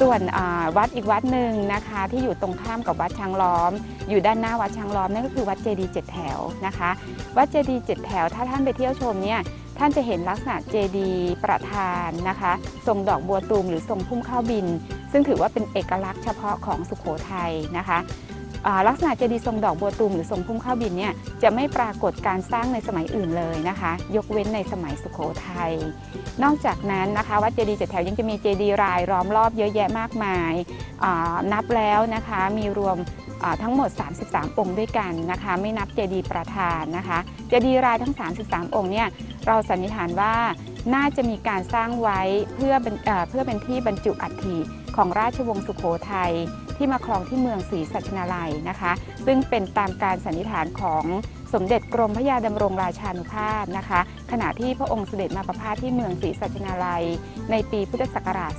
ส่วนวัดอีกวัดหนึ่งนะคะที่อยู่ตรงข้ามกับวัดช้างล้อม อยู่ด้านหน้าวัดช้างล้อมนั่นก็คือวัดเจดีย์เจ็ดแถวนะคะ วัดเจดีย์เจ็ดแถวถ้าท่านไปเที่ยวชมเนี่ยท่านจะเห็นลักษณะเจดีย์ประธานนะคะทรงดอกบัวตูมหรือทรงพุ่มข้าวบิน ซึ่งถือว่าเป็นเอกลักษณ์เฉพาะของสุโขทัยนะคะ ลักษณะเจดีย์ทรงดอกบัวตูมหรือทรงพุ่มข้าวบินเนี่ยจะไม่ปรากฏการสร้างในสมัยอื่นเลยนะคะ ยกเว้นในสมัยสุโขทัยนอกจากนั้นนะคะวัดเจดีย์เจ็ดแถวยังจะมีเจดีย์รายล้อมรอบเยอะแยะมากมายนับแล้วนะคะมีรวมทั้งหมด 33 องค์ด้วยกันนะคะ ไม่นับเจดีย์ประธานนะคะเจดีย์รายทั้ง 33 องค์เนี่ยเราสันนิษฐานว่าน่าจะมีการสร้างไว้เพื่อเป็นเอ่อเพื่อเป็นที่บรรจุอัฐิของราชวงศ์สุโขทัย ที่มาครองที่เมืองศรีสัชนาลัยนะคะ ซึ่งเป็นตามการสันนิษฐานของสมเด็จกรมพระยาดำรงราชานุภาพนะคะ ขณะที่พระองค์เสด็จมาประพาสที่เมืองศรีสัชนาลัย ในปีพุทธศักราช